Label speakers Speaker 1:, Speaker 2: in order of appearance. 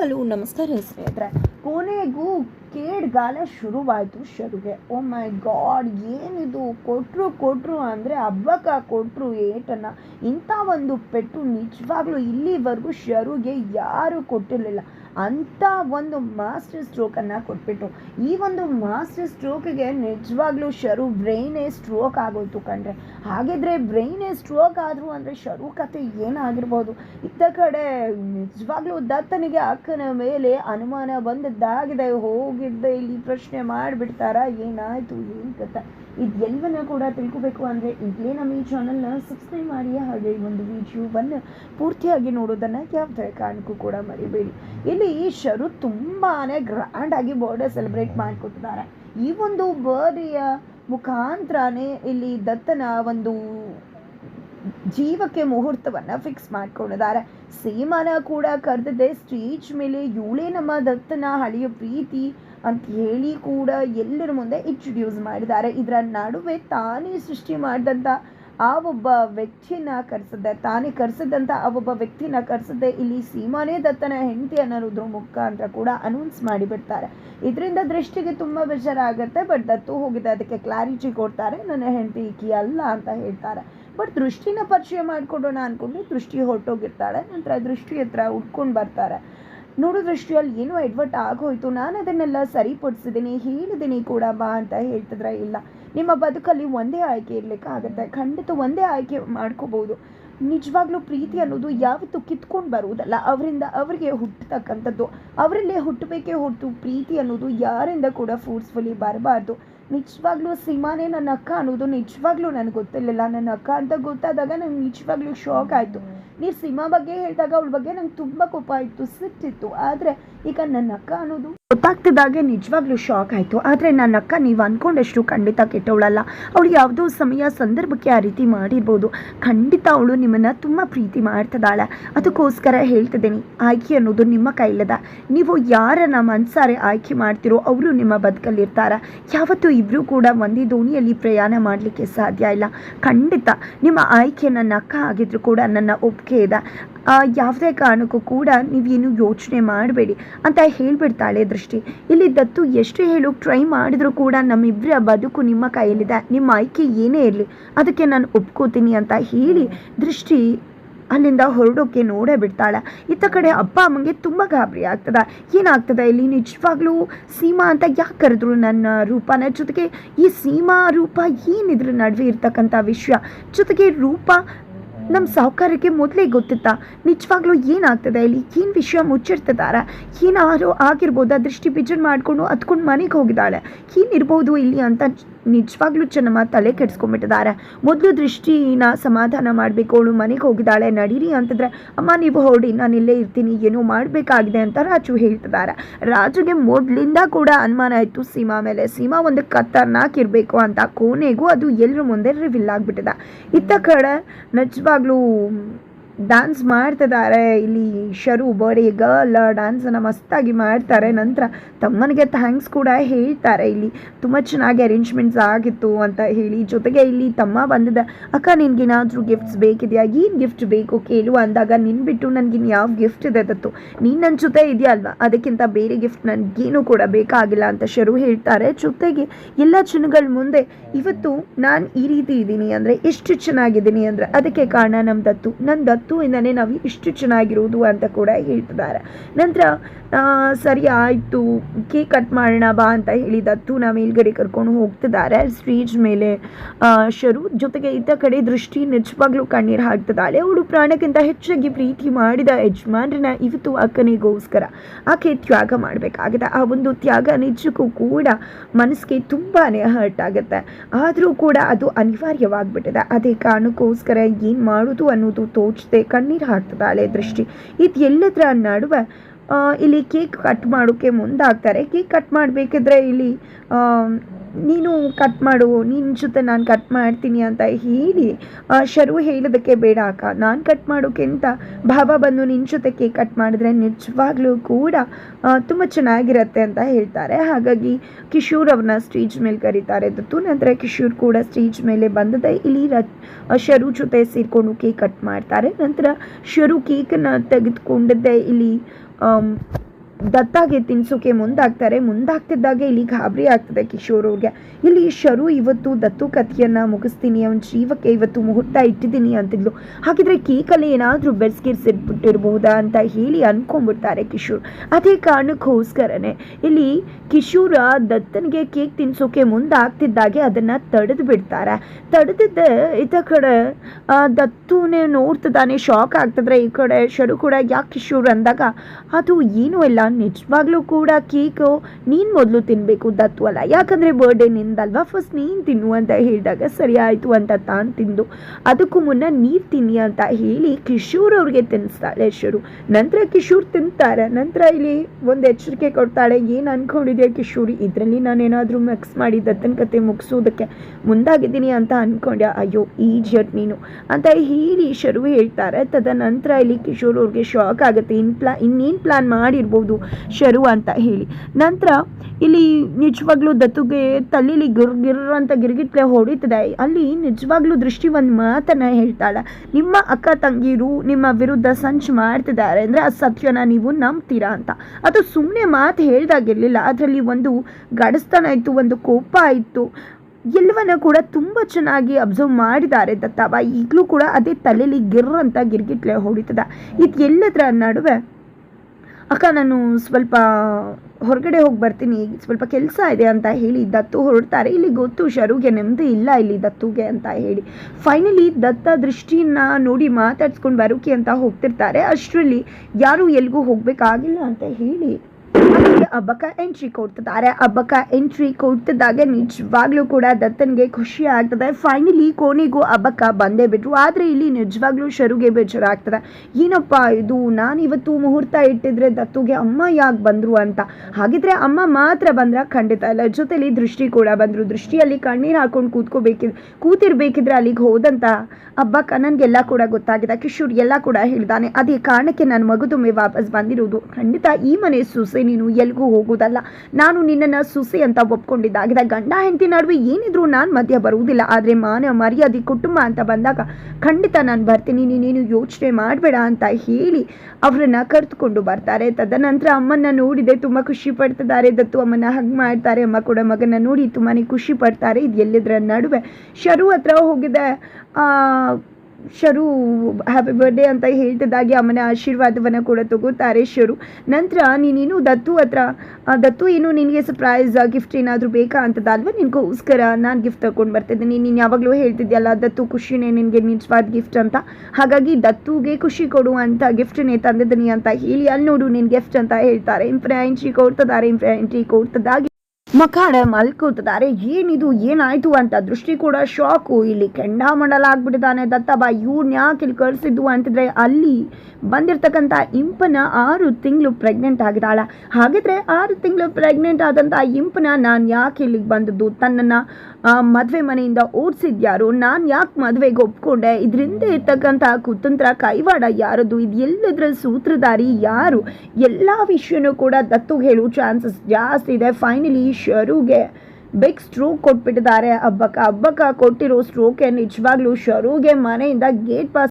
Speaker 1: Hello ನಮಸ್ಕಾರ ಸ್ನೇಹಿತರೆ. ಕೊನೆಗೂ ಕೇಡ್ಗಾಲ ಶುರುವಾಯಿತು ಶರುಗೆ. ಓ ಮೈ ಗಾಡ್, ಏನಿದು? ಕೊಟ್ಟರು ಕೊಟ್ಟರು ಅಂದರೆ ಹಬ್ಬಕ್ಕ ಕೊಟ್ಟರು ಏಟನ್ನ ಇಂಥ ಒಂದು ಪೆಟ್ಟು ನಿಜವಾಗ್ಲೂ ಇಲ್ಲಿವರೆಗೂ ಶರುಗೆ ಯಾರು ಕೊಟ್ಟಿರಲಿಲ್ಲ. ಅಂಥ ಒಂದು ಮಾಸ್ಟರ್ ಸ್ಟ್ರೋಕನ್ನು ಕೊಟ್ಬಿಟ್ಟು ಈ ಒಂದು ಮಾಸ್ಟರ್ ಸ್ಟ್ರೋಕಿಗೆ ನಿಜವಾಗ್ಲೂ ಶರು ಬ್ರೈನೇ ಸ್ಟ್ರೋಕ್ ಆಗೋಯ್ತು ಕಂಡ್ರೆ ಹಾಗಿದ್ರೆ ಬ್ರೈನೇ ಸ್ಟ್ರೋಕ್ ಆದರೂ ಅಂದರೆ ಶರು ಕತೆ ಏನಾಗಿರ್ಬೋದು? ಇತ್ತ ಕಡೆ ನಿಜವಾಗ್ಲೂ ದತ್ತನಿಗೆ ಅಕ್ಕನ ಮೇಲೆ ಅನುಮಾನ ಬಂದದ್ದಾಗಿದೆ. ಹೋಗಿದ್ದೆ ಇಲ್ಲಿ ಪ್ರಶ್ನೆ ಮಾಡಿಬಿಡ್ತಾರ? ಏನಾಯಿತು? ಏನು ಕತೆ? ಇದೆಲ್ಲವನ್ನ ಕೂಡ ತಿಳ್ಕೊಬೇಕು ಅಂದರೆ ಈಗಲೇ ನಮ್ಮ ಈ ಚಾನಲ್ನ ಸಬ್ಸ್ಕ್ರೈಬ್ ಮಾಡಿ ಹಾಗೆ ಈ ಒಂದು ವಿಡಿಯೋವನ್ನು ಪೂರ್ತಿಯಾಗಿ ನೋಡೋದನ್ನು ಯಾವುದೇ ಕಾರಣಕ್ಕೂ ಕೂಡ ಮರಿಬೇಡಿ. ಇಲ್ಲಿ ಶರು ತುಂಬಾ ಗ್ರ್ಯಾಂಡಾಗಿ ಬರ್ಡೇ ಸೆಲೆಬ್ರೇಟ್ ಮಾಡಿಕೊಟ್ಟಿದ್ದಾರೆ. ಈ ಒಂದು ಬರ್ಡೇಯ ಮುಖಾಂತರನೇ ಇಲ್ಲಿ ದತ್ತನ ಒಂದು ಜೀವಕ್ಕೆ ಮುಹೂರ್ತವನ್ನು ಫಿಕ್ಸ್ ಮಾಡ್ಕೊಂಡಿದ್ದಾರೆ. ಸೀಮಾನ ಕೂಡ ಕರೆದಿದೆ ಸ್ಟೇಜ್ ಮೇಲೆ ಇವಳೇ ನಮ್ಮ ದತ್ತನ ಹಳೆಯ ಪ್ರೀತಿ ಅಂತ ಹೇಳಿ ಕೂಡ ಎಲ್ಲರ ಮುಂದೆ ಇಂಟ್ರಡ್ಯೂಸ್ ಮಾಡಿದ್ದಾರೆ. ಇದರ ನಡುವೆ ತಾನೇ ಸೃಷ್ಟಿ ಮಾಡಿದಂಥ ಆ ಒಬ್ಬ ವ್ಯಕ್ತಿನ ಕರೆಸಿದೆ, ತಾನೇ ಕರೆಸಿದಂಥ ಆ ಒಬ್ಬ ವ್ಯಕ್ತಿನ ಕರೆಸದೆ ಇಲ್ಲಿ ಸೀಮಾನೇ ದತ್ತನ ಹೆಂಡತಿ ಅನ್ನೋದ್ರ ಮುಖಾಂತರ ಕೂಡ ಅನೌನ್ಸ್ ಮಾಡಿಬಿಡ್ತಾರೆ ಇದರಿಂದ ದೃಷ್ಟಿಗೆ ತುಂಬ ಬೇಜಾರಾಗುತ್ತೆ ಬಟ್ ದತ್ತು ಹೋಗಿದೆ, ಅದಕ್ಕೆ ಕ್ಲಾರಿಟಿ ಕೊಡ್ತಾರೆ, ನನ್ನ ಹೆಂಡತಿ ಈಕಿ ಅಲ್ಲ ಅಂತ ಹೇಳ್ತಾರೆ. ಬಟ್ ದೃಷ್ಟಿನ ಪರಿಚಯ ಮಾಡಿಕೊಡೋಣ ಅಂದ್ಕೊಂಡು ದೃಷ್ಟಿ ಹೊರಟೋಗಿರ್ತಾಳೆ, ನಂತರ ದೃಷ್ಟಿ ಹತ್ರ ಉಟ್ಕೊಂಡು ಬರ್ತಾರೆ. ನೋಡೋ ದೃಷ್ಟಿಯಲ್ಲಿ ಏನೋ ಎಡ್ವರ್ಟ್ ಆಗೋಯ್ತು ನಾನು ಅದನ್ನೆಲ್ಲ ಸರಿಪಡಿಸಿದ್ದೀನಿ ಹೇಳಿದ್ದೀನಿ ಕೂಡ ಬಾ ಅಂತ ಹೇಳ್ತಿದ್ರೆ ಇಲ್ಲ. ನಿಮ್ಮ ಬದುಕಲ್ಲಿ ಒಂದೇ ಆಯ್ಕೆ ಇರಲಿಕ್ಕಾಗತ್ತೆ ಖಂಡಿತ ಒಂದೇ ಆಯ್ಕೆ ಮಾಡ್ಕೋಬಹುದು. ನಿಜವಾಗ್ಲೂ ಪ್ರೀತಿ ಅನ್ನೋದು ಯಾವತ್ತೂ ಕಿತ್ಕೊಂಡು ಬರುವುದಲ್ಲ. ಅವರಿಂದ ಅವರಿಗೆ ಹುಟ್ಟತಕ್ಕಂಥದ್ದು, ಅವರಲ್ಲೇ ಹುಟ್ಟಬೇಕೇ ಹೊರತು ಪ್ರೀತಿ ಅನ್ನೋದು ಯಾರಿಂದ ಕೂಡ ಫೋರ್ಸ್ಫುಲಿ ಬರಬಾರ್ದು. ನಿಜವಾಗ್ಲೂ ಸೀಮಾನೇ ನನ್ನ ಅಕ್ಕ ಅನ್ನೋದು ನಿಜವಾಗ್ಲೂ ನನಗೆ ಗೊತ್ತಿರಲಿಲ್ಲ. ನನ್ನ ಅಕ್ಕ ಅಂತ ಗೊತ್ತಾದಾಗ ನಂಗೆ ನಿಜವಾಗ್ಲೂ ಶಾಕ್ ಆಯಿತು. ನೀವು ಸೀಮಾ ಬಗ್ಗೆ ಹೇಳಿದಾಗ ಅವಳ ಬಗ್ಗೆ ನಂಗೆ ತುಂಬ ಕೋಪ ಆಯಿತು, ಸಿಟ್ಟಿತ್ತು. ಆದರೆ ಈಗ ನನ್ನ ಅಕ್ಕ ಅನ್ನೋದು ಗೊತ್ತಾಗ್ತಿದ್ದಾಗೆ ನಿಜವಾಗ್ಲೂ ಶಾಕ್ ಆಯಿತು. ಆದರೆ ನನ್ನ ಅಕ್ಕ ನೀವು ಅಂದ್ಕೊಂಡಷ್ಟು ಖಂಡಿತ ಕೆಟ್ಟವಳಲ್ಲ. ಅವಳು ಯಾವುದೋ ಸಮಯ, ಸಂದರ್ಭಕ್ಕೆ ಆ ರೀತಿ ಮಾಡಿರ್ಬೋದು. ಖಂಡಿತ ಅವಳು ನಿಮ್ಮನ್ನು ತುಂಬ ಪ್ರೀತಿ ಮಾಡ್ತಿದ್ದಾಳೆ. ಅದಕ್ಕೋಸ್ಕರ ಹೇಳ್ತಿದ್ದೀನಿ, ಆಯ್ಕೆ ಅನ್ನೋದು ನಿಮ್ಮ ಕೈಲದ. ನೀವು ಯಾರನ್ನ ಮನ್ಸಾರೆ ಆಯ್ಕೆ ಮಾಡ್ತಿರೋ ಅವರು ನಿಮ್ಮ ಬದುಕಲ್ಲಿರ್ತಾರೆ. ಯಾವತ್ತೂ ಇಬ್ಬರೂ ಕೂಡ ಒಂದೇ ದೋಣಿಯಲ್ಲಿ ಪ್ರಯಾಣ ಮಾಡಲಿಕ್ಕೆ ಸಾಧ್ಯ ಇಲ್ಲ. ಖಂಡಿತ ನಿಮ್ಮ ಆಯ್ಕೆ ನನ್ನ ಅಕ್ಕ ಆಗಿದ್ರು ಕೂಡ ನನ್ನ ಒಪ್ಪಿಗೆ ಇದೆ. ಯಾವುದೇ ಕಾರಣಕ್ಕೂ ಕೂಡ ನೀವೇನು ಯೋಚನೆ ಮಾಡಬೇಡಿ ಅಂತ ಹೇಳಿಬಿಡ್ತಾಳೆ ದೃಷ್ಟಿ ಇಲ್ಲಿ ದತ್ತು ಎಷ್ಟು ಹೇಳು ಟ್ರೈ ಮಾಡಿದ್ರು ಕೂಡ ನಮ್ಮಿಬ್ಬರ ಬದುಕು ನಿಮ್ಮ ಕೈಯಲ್ಲಿದೆ. ನಿಮ್ಮ ಆಯ್ಕೆ ಏನೇ ಇರಲಿ, ಅದಕ್ಕೆ ನಾನು ಒಪ್ಕೋತೀನಿ ಅಂತ ಹೇಳಿ ದೃಷ್ಟಿ ಅಲ್ಲಿಂದ ಹೊರಡೋಕೆ ನೋಡೇ ಬಿಡ್ತಾಳೆ. ಇತ್ತ ಕಡೆ ಅಪ್ಪ ಅಮ್ಮಂಗೆ ತುಂಬ ಗಾಬರಿ ಆಗ್ತದೆ. ಏನಾಗ್ತದೆ ಇಲ್ಲಿ? ನಿಜವಾಗ್ಲೂ ಸೀಮಾ ಅಂತ ಯಾಕೆ ಕರೆದ್ರು ನನ್ನ ರೂಪನ? ಜೊತೆಗೆ ಈ ಸೀಮಾ, ರೂಪ ಏನಿದ್ರ ನಡುವೆ ಇರ್ತಕ್ಕಂಥ ವಿಷಯ. ಜೊತೆಗೆ ರೂಪ ನಮ್ಮ ಸಾಹುಕಾರಕ್ಕೆ ಮೊದಲೇ ಗೊತ್ತಿತ್ತಾ. ನಿಜವಾಗ್ಲೂ ಏನಾಗ್ತದೆ? ಇಲ್ಲಿ ಏನು ವಿಷಯ ಮುಚ್ಚಿಡ್ತಿದ್ದಾರೆ ಏನಾರು ಆಗಿರ್ಬೋದು? ದೃಷ್ಟಿ ಬಿಜನ್ ಮಾಡಿಕೊಂಡು ಅದ್ಕೊಂಡು ಮನೆಗೆ ಹೋಗಿದ್ದಾಳೆ. ಏನಿರ್ಬೋದು ಇಲ್ಲಿ ಅಂತ ನಿಜವಾಗ್ಲೂ ಚೆನ್ನಮ್ಮ ತಲೆ ಕೆಡಿಸ್ಕೊಂಡ್ಬಿಟ್ಟಿದ್ದಾರೆ. ಮೊದಲು ದೃಷ್ಟಿನ ಸಮಾಧಾನ ಮಾಡಬೇಕು. ಅವಳು ಮನೆಗೆ ಹೋಗಿದ್ದಾಳೆ. ನಡೀರಿ ಅಂತಂದರೆ, ಅಮ್ಮ, ನೀವು ಹೊರಡಿ, ನಾನು ಇಲ್ಲೇ ಇರ್ತೀನಿ. ಏನೋ ಮಾಡಬೇಕಾಗಿದೆ ಅಂತ ರಾಜು ಹೇಳ್ತಿದ್ದಾರೆ. ರಾಜುಗೆ ಮೊದಲಿಂದ ಕೂಡ ಅನುಮಾನ ಆಯಿತು. ಸೀಮಾ ಮೇಲೆ ಸೀಮಾ ಒಂದು ಖತರ್ನಾಕ್ ಇರಬೇಕು ಅಂತ ಕೊನೆಗೂ ಅದು ಎಲ್ಲರ ಮುಂದೆ ರಿವಿಲ್ ಆಗಿಬಿಟ್ಟಿದೆ. ಇತ್ತ ಕಡೆ ನಿಜವಾಗ್ಲೂ ಡ್ಯಾನ್ಸ್ ಮಾಡ್ತಿದ್ದಾರೆ ಇಲ್ಲಿ ಶರು, ಬರ್ಡೇ, ಗರ್ಲ್ ಡ್ಯಾನ್ಸನ್ನು ಮಸ್ತಾಗಿ ಮಾಡ್ತಾರೆ. ನಂತರ ತಮ್ಮನಿಗೆ ಥ್ಯಾಂಕ್ಸ್ ಕೂಡ ಹೇಳ್ತಾರೆ. ಇಲ್ಲಿ ತುಂಬ ಚೆನ್ನಾಗಿ ಅರೇಂಜ್ಮೆಂಟ್ಸ್ ಆಗಿತ್ತು ಅಂತ ಹೇಳಿ. ಜೊತೆಗೆ ಇಲ್ಲಿ ತಮ್ಮ ಬಂದಿದ್ದ, ಅಕ್ಕ ನಿನ್ಗೇನಾದರೂ ಗಿಫ್ಟ್ಸ್ ಬೇಕಿದೆಯಾ? ಏನು ಗಿಫ್ಟ್ ಬೇಕು ಕೇಳು ಅಂದಾಗ ನಿನ್ನ ಬಿಟ್ಟು ನನಗಿನ್ ಯಾವ ಗಿಫ್ಟ್ ಇದೆ ತತ್ತು ನೀನು ನನ್ನ ಜೊತೆ ಇದೆಯಲ್ವಾ? ಅದಕ್ಕಿಂತ ಬೇರೆ ಗಿಫ್ಟ್ ನನಗೇನು ಕೂಡ ಬೇಕಾಗಿಲ್ಲ, ಅಂತ ಶರು ಹೇಳ್ತಾರೆ. ಜೊತೆಗೆ ಎಲ್ಲ ಜನಗಳ ಮುಂದೆ, ಇವತ್ತು ನಾನು ಈ ರೀತಿ ಇದ್ದೀನಿ ಅಂದರೆ, ಎಷ್ಟು ಚೆನ್ನಾಗಿದ್ದೀನಿ ಅಂದರೆ, ಅದಕ್ಕೆ ಕಾರಣ ನಮ್ಮ ದತ್ತು? ನನ್ನ ದತ್ತು ಇಂದನೇ ನಾವು ಇಷ್ಟು ಚೆನ್ನಾಗಿರುವುದು ಅಂತ ಕೂಡ ಹೇಳ್ತಿದ್ದಾರೆ. ನಂತರ ಸರಿ ಆಯಿತು ಕೇಕ್ ಕಟ್ ಮಾಡೋಣ ಬಾ ಅಂತ ಹೇಳಿ ಅತ್ತು ನಾವು ಮೇಲ್ಗಡೆ ಕರ್ಕೊಂಡು ಹೋಗ್ತಿದ್ದಾರೆ. ಸ್ಟೇಜ್ ಮೇಲೆ ಶರು ಜೊತೆಗೆ ಇದ್ದ ಕಡೆ ದೃಷ್ಟಿ ನಿಜವಾಗ್ಲೂ ಕಣ್ಣೀರು ಹಾಕ್ತಿದ್ದಾಳೆ. ಅವಳು ಪ್ರಾಣಕ್ಕಿಂತ ಹೆಚ್ಚಾಗಿ ಪ್ರೀತಿ ಮಾಡಿದ ಯಜಮಾನ್ರನ್ನ ಇವತ್ತು ಅಕ್ಕನಿಗೋಸ್ಕರ ಆಕೆ ತ್ಯಾಗ ಮಾಡಬೇಕಾಗಿದೆ. ಆ ಒಂದು ತ್ಯಾಗ ನಿಜಕ್ಕೂ ಕೂಡ ಮನಸ್ಸಿಗೆ ತುಂಬಾ ಹರ್ಟ್ ಆಗುತ್ತೆ. ಆದರೂ ಕೂಡ ಅದು ಅನಿವಾರ್ಯವಾಗಿಬಿಟ್ಟಿದೆ. ಅದೇ ಕಾರಣಕ್ಕೋಸ್ಕರ ಏನು ಮಾಡೋದು ಅನ್ನೋದು ತೋಚದೆ ಕಣ್ಣೀರು ಹಳೆ ದೃಷ್ಟಿ. ಇದು ಎಲ್ಲದರ ನಡುವೆ ಇಲ್ಲಿ ಕೇಕ್ ಕಟ್ ಮಾಡೋಕ್ಕೆ ಮುಂದಾಗ್ತಾರೆ. ಕೇಕ್ ಕಟ್ ಮಾಡಬೇಕಿದ್ರೆ ಇಲ್ಲಿ ನೀನು ಕಟ್ ಮಾಡು ನಿನ್ನ ಜೊತೆ ನಾನು ಕಟ್ ಮಾಡ್ತೀನಿ ಅಂತ ಹೇಳಿ ಶರು ಹೇಳೋದಕ್ಕೆ ಬೇಡ ಅಕ್ಕ. ನಾನು ಕಟ್ ಮಾಡೋಕ್ಕಿಂತ ಭಾವ ಬಂದು ನಿನ್ನ ಜೊತೆ ಕೇಕ್ ಕಟ್ ಮಾಡಿದ್ರೆ ನಿಜವಾಗ್ಲೂ ಕೂಡ ತುಂಬ ಚೆನ್ನಾಗಿರುತ್ತೆ ಅಂತ ಹೇಳ್ತಾರೆ. ಹಾಗಾಗಿ ಕಿಶೋರ್ ಅವ್ರನ್ನ ಸ್ಟೇಜ್ ಮೇಲೆ ಕರೀತಾರೆ. ದತ್ತು ನಂತರ ಕಿಶೋರ್ ಕೂಡ ಸ್ಟೇಜ್ ಮೇಲೆ ಬಂದದೆ ಇಲ್ಲಿ ರ ಶರು ಜೊತೆ ಸೇರಿಕೊಂಡು ಕೇಕ್ ಕಟ್ ಮಾಡ್ತಾರೆ. ನಂತರ ಶರು ಕೇಕನ್ನು ತೆಗೆದುಕೊಂಡಿದ್ದೆ ಇಲ್ಲಿ ದತ್ತಾಗೆ ತಿನ್ಸೋಕೆ ಮುಂದಾಗ್ತಾರೆ. ಮುಂದಾಗ್ತಿದ್ದಾಗೆ ಇಲ್ಲಿ ಗಾಬರಿ ಆಗ್ತದೆ ಕಿಶೋರ್ ಅವ್ರಿಗೆ. ಇಲ್ಲಿ ಶರು ಇವತ್ತು ದತ್ತು ಕಥೆಯನ್ನ ಮುಗಿಸ್ತೀನಿ. ಅವನ ಜೀವಕ್ಕೆ ಇವತ್ತು ಮುಹೂರ್ತ ಇಟ್ಟಿದ್ದೀನಿ ಅಂತಿದ್ಲು. ಹಾಗಿದ್ರೆ ಕೇಕಲ್ಲಿ ಏನಾದರೂ ಬೆರ್ಸ್ಕಿರ್ಸಿಟ್ಬಿಟ್ಟಿರ್ಬಹುದಾ ಅಂತ ಹೇಳಿ ಅನ್ಕೊಂಡ್ಬಿಡ್ತಾರೆ ಕಿಶೋರ್. ಅದೇ ಕಾರಣಕ್ಕೋಸ್ಕರನೇ ಇಲ್ಲಿ ಕಿಶೋರ ದತ್ತನಿಗೆ ಕೇಕ್ ತಿನ್ಸೋಕೆ ಮುಂದಾಗ್ತಿದ್ದಾಗೆ ಅದನ್ನ ತಡೆದು ಬಿಡ್ತಾರೆ. ತಡೆದಿದ್ದ ಇತ ಕಡೆ ದತ್ತುನೇ ನೋಡ್ತಿದ್ದಾನೆ. ಶಾಕ್ ಆಗ್ತದ್ರೆ ಈ ಕಡೆ ಶರು ಕೂಡ, ಯಾಕೆ ಕಿಶೋರ್ ಅಂದಾಗ, ಅದು ಏನೂ ಇಲ್ಲ ನಿಜವಾಗ್ಲೂ ಕೂಡ ಕೇಕು, ನೀನು ಮೊದಲು ತಿನ್ನಬೇಕು ದತ್ತು ಅಲ್ಲ. ಯಾಕಂದರೆ ಬರ್ಡೇ ನಿಂದಲ್ವಾ? ಫಸ್ಟ್ ನೀನು ತಿನ್ನು ಅಂತ ಹೇಳಿದಾಗ ಸರಿ ಆಯಿತು ಅಂತ ತಾನು ತಿಂದು. ಅದಕ್ಕೂ ಮುನ್ನ ನೀರು ತಿನ್ನಿ ಅಂತ ಹೇಳಿ ಕಿಶೋರ್ ಅವ್ರಿಗೆ ತಿನ್ನಿಸ್ತಾಳೆ ಶುರು. ನಂತರ ಕಿಶೋರ್ ತಿಂತಾರೆ. ನಂತರ ಇಲ್ಲಿ ಒಂದು ಎಚ್ಚರಿಕೆ ಕೊಡ್ತಾಳೆ, ಏನು ಅನ್ಕೊಂಡಿದ್ಯಾ ಕಿಶೋರಿ? ಇದರಲ್ಲಿ ನಾನೇನಾದರೂ ಮಿಕ್ಸ್ ಮಾಡಿ ದತ್ತನ ಕತೆ ಮುಗಿಸೋದಕ್ಕೆ ಮುಂದಾಗಿದ್ದೀನಿ ಅಂತ ಅಂದ್ಕೊಂಡೆ ಅಯ್ಯೋ, ಈ ಜಟ್ ನೀನು. ಅಂತ ಹೇಳಿ ಶರು ಹೇಳ್ತಾರೆ. ತದನಂತರ ಇಲ್ಲಿ ಕಿಶೋರ್ ಅವ್ರಿಗೆ ಶಾಕ್ ಆಗುತ್ತೆ. ಇನ್ ಪ್ಲಾ ಇನ್ನೇನು ಪ್ಲಾನ್ ಮಾಡಿರ್ಬೋದು? ಶರು ಅಂತ ಹೇಳಿ. ನಂತರ ಇಲ್ಲಿ ನಿಜವಾಗ್ಲೂ ದತ್ತುಗೆ ತಲ್ಲಿಲಿ ಗಿರ್ ಗಿರ್ ಅಂತ ಗಿರ್ಗಿಟ್ಲೆ ಹೊಡಿತದೆ. ಅಲ್ಲಿ ನಿಜವಾಗ್ಲೂ ದೃಷ್ಟಿ ಒಂದು ಮಾತನ್ನ ಹೇಳ್ತಾಳೆ. ನಿಮ್ಮ ಅಕ್ಕ ತಂಗಿರು ನಿಮ್ಮ ವಿರುದ್ಧ ಸಂಚು ಮಾಡ್ತಿದ್ದಾರೆ ಅಂದರೆ ಆ ಸತ್ಯನ ನೀವು ನಂಬ್ತೀರಾ ಅಂತ. ಅದು ಸುಮ್ಮನೆ ಮಾತು ಹೇಳ್ದಾಗಿರ್ಲಿಲ್ಲ. ಅದರಲ್ಲಿ ಒಂದು ಗಡಸ್ತನ ಇತ್ತು, ಒಂದು ಕೋಪ ಇತ್ತು. ಎಲ್ಲವನ್ನ ಕೂಡ ತುಂಬ ಚೆನ್ನಾಗಿ ಅಬ್ಸರ್ವ್ ಮಾಡಿದ್ದಾರೆ ದತ್ತಾವ. ಈಗಲೂ ಕೂಡ ಅದೇ ತಲೆಯಲ್ಲಿ ಗಿರ್ ಅಂತ ಗಿರ್ಗಿಟ್ಲೆ ಹೊಡಿತದ. ಇದು ಎಲ್ಲದರ ನಡುವೆ ಅಕ್ಕ, ನಾನು ಸ್ವಲ್ಪ ಹೊರಗಡೆ ಹೋಗಿ ಬರ್ತೀನಿ. ಸ್ವಲ್ಪ ಕೆಲಸ ಇದೆ ಅಂತ ಹೇಳಿ ದತ್ತು ಹೊರಡ್ತಾರೆ. ಇಲ್ಲಿ ಗೊತ್ತು, ಶರುಗೆ ನೆಮ್ಮದಿ ಇಲ್ಲ ಇಲ್ಲಿ ದತ್ತುಗೆ ಅಂತ ಹೇಳಿ. ಫೈನಲಿ ದತ್ತ ದೃಷ್ಟಿಯನ್ನ ನೋಡಿ ಮಾತಾಡ್ಸ್ಕೊಂಡು ಬರೋಕೆ ಅಂತ ಹೋಗ್ತಿರ್ತಾರೆ. ಅಷ್ಟರಲ್ಲಿ ಯಾರು ಎಲ್ಗೂ ಹೋಗಬೇಕಾಗಿಲ್ಲ ಅಂತ ಹೇಳಿ ಹಬ್ಬಕ್ಕ ಎಂಟ್ರಿ ಕೊಡ್ತಿದ್ದಾರೆ. ಹಬ್ಬಕ್ಕ ಎಂಟ್ರಿ ಕೊಡ್ತಿದ್ದಾಗ ನಿಜವಾಗ್ಲೂ ಕೂಡ ದತ್ತನ್ಗೆ ಖುಷಿ ಆಗ್ತದೆ. ಫೈನಲಿ ಕೋಣೆಗೂ ಹಬ್ಬಕ್ಕ ಬಂದೇ ಬಿಟ್ರು. ಆದ್ರೆ ಇಲ್ಲಿ ನಿಜವಾಗ್ಲೂ ಶರುಗೆ ಬೇಜಾರಾಗ್ತದೆ. ಏನಪ್ಪ ಇದು? ನಾನು ಇವತ್ತು ಮುಹೂರ್ತ ಇಟ್ಟಿದ್ರೆ ದತ್ತುಗೆ ಅಮ್ಮ ಯಾಕೆ ಬಂದ್ರು ಅಂತ. ಹಾಗಿದ್ರೆ ಅಮ್ಮ ಮಾತ್ರ ಬಂದ್ರ ಖಂಡಿತ ಇಲ್ಲ. ಜೊತೆಲಿ ದೃಷ್ಟಿ ಕೂಡ ಬಂದ್ರು. ದೃಷ್ಟಿಯಲ್ಲಿ ಕಣ್ಣೀರು ಹಾಕೊಂಡು ಕೂತ್ಕೋಬೇಕಿದ್ರು ಕೂತಿರ್ಬೇಕಿದ್ರೆ ಅಲ್ಲಿಗೆ ಹೋದಂತ ಹಬ್ಬಕ್ಕ ನನಗೆಲ್ಲ ಕೂಡ ಗೊತ್ತಾಗಿದೆ. ಕಿಶೋರ್ ಎಲ್ಲ ಕೂಡ ಹೇಳಿದಾನೆ, ಅದೇ ಕಾರಣಕ್ಕೆ ನನ್ನ ಮಗುದೊಮ್ಮೆ ವಾಪಸ್ ಬಂದಿರೋದು. ಖಂಡಿತ ಈ ಮನೆ ಸೊಸೆ ನೀನು ಎಲ್ಗೂ ಹೋಗೋದಲ್ಲ ನಾನು ನಿನ್ನನ್ನು ಸುಸೆ ಅಂತ ಒಪ್ಕೊಂಡಿದ್ದಾಗಿದೆ ಗಂಡ ಹೆಂಡತಿ ನಡುವೆ ಏನಿದ್ರು ನಾನು ಮಧ್ಯ ಬರುವುದಿಲ್ಲ. ಆದರೆ ಮಾನ ಮರ್ಯಾದೆ ಕುಟುಂಬ ಅಂತ ಬಂದಾಗ ಖಂಡಿತ ನಾನು ಬರ್ತೀನಿ. ನೀನೇನು ಯೋಚನೆ ಮಾಡಬೇಡ ಅಂತ ಹೇಳಿ ಅವರನ್ನ ಕರೆದುಕೊಂಡು ಬರ್ತಾರೆ. ತದನಂತರ ಅಮ್ಮನ್ನ ನೋಡಿದೆ ತುಂಬ ಖುಷಿ ಪಡ್ತಿದ್ದಾರೆ. ದತ್ತು ಅಮ್ಮನ ಹಗ್ ಮಾಡ್ತಾರೆ. ಅಮ್ಮ ಕೂಡ ಮಗನ ನೋಡಿ ತುಂಬಾ ಖುಷಿ ಪಡ್ತಾರೆ. ಇದು ಎಲ್ಲಿದ್ರ ನಡುವೆ ಶರು ಹತ್ರ ಹೋಗಿದೆ. ಆ, ಶರು ಹ್ಯಾಪಿ ಬರ್ಡೇ ಅಂತ ಹೇಳ್ತಿದ್ದಾಗೆ ಅಮ್ಮನ ಆಶೀರ್ವಾದವನ್ನು ಕೂಡ ತಗೋತಾರೆ ಶರು. ನಂತರ ನೀನೇನು ದತ್ತು ಹತ್ರ ದತ್ತು ಏನು ನಿನಗೆ ಸರ್ಪ್ರೈಸ್ ಗಿಫ್ಟ್ ಏನಾದರೂ ಬೇಕಾ ಅಂತದಲ್ವ? ನಿನಗೋಸ್ಕರ ನಾನು ಗಿಫ್ಟ್ ತಗೊಂಡು ಬರ್ತಿದ್ದೀನಿ. ನೀನು ಯಾವಾಗಲೂ ಹೇಳ್ತಿದ್ಯಲ್ಲ, ದತ್ತು ಖುಷಿನೇ ನಿನಗೆ ನಿಜವಾದ ಗಿಫ್ಟ್ ಅಂತ. ಹಾಗಾಗಿ ದತ್ತುಗೆ ಖುಷಿ ಕೊಡುವಂಥ ಗಿಫ್ಟನ್ನೇ ತಂದಿದ್ದೀನಿ ಅಂತ ಹೇಳಿ, ಅಲ್ಲಿ ನೋಡು ನಿನ್ನ ಗಿಫ್ಟ್ ಅಂತ ಹೇಳ್ತಾರೆ. ಇಂಪ್ರ ಎಂಟ್ರಿ ಕೊಡ್ತಿದ್ದಾರೆ ಇಂಪ್ರ ಎಂಟ್ರಿ ಕೊಡ್ತಿದ್ದಾಗೆ ಮಕಾಡ ಮಲ್ಕೋತಿದ್ದಾರೆ. ಏನಿದು, ಏನಾಯಿತು ಅಂತ ದೃಷ್ಟಿ ಕೂಡ ಶಾಕು. ಇಲ್ಲಿ ಕೆಂಡಾಮಂಡಲ ಆಗ್ಬಿಟ್ಟಿದ್ದಾನೆ ದತ್ತಬ ಇವ್ರನ್ನ ಯಾಕೆ ಇಲ್ಲಿ ಕಳಿಸಿದ್ದು ಅಂತಿದ್ರೆ ಅಲ್ಲಿ ಬಂದಿರ್ತಕ್ಕಂಥ ಇಂಪನ ಆರು ತಿಂಗಳು ಪ್ರೆಗ್ನೆಂಟ್ ಆಗಿದ್ದಾಳ. ಹಾಗಿದ್ರೆ ಆರು ತಿಂಗಳು ಪ್ರೆಗ್ನೆಂಟ್ ಆದಂಥ ಇಂಪನ ನಾನು ಯಾಕೆ ಇಲ್ಲಿಗೆ ಬಂದದ್ದು? ತನ್ನನ್ನು ಮದುವೆ ಮನೆಯಿಂದ ಓಡಿಸಿದ್ಯಾರು? ನಾನು ಯಾಕೆ ಮದುವೆಗೆ ಒಪ್ಕೊಂಡೆ? ಇದರಿಂದ ಇರ್ತಕ್ಕಂಥ ಕುತಂತ್ರ ಕೈವಾಡ ಯಾರದು? ಇದು ಎಲ್ಲದರ ಸೂತ್ರಧಾರಿ ಯಾರು? ಎಲ್ಲ ವಿಷಯನೂ ಕೂಡ ದತ್ತು ಹೇಳೋ ಚಾನ್ಸಸ್ ಜಾಸ್ತಿ ಇದೆ. ಫೈನಲಿ ಶರುಗೆ ಬಿಗ್ ಸ್ಟ್ರೋಕ್ ಕೊಟ್ಬಿಟ್ಟಿದ್ದಾರೆ. ಹಬ್ಬಕ್ಕ ಹಬ್ಬಕ್ಕ ಕೊಟ್ಟಿರೋ ಸ್ಟ್ರೋಕೆ ನಿಜವಾಗ್ಲೂ ಶರುಗೆ ಮನೆಯಿಂದ ಗೇಟ್ ಪಾಸ್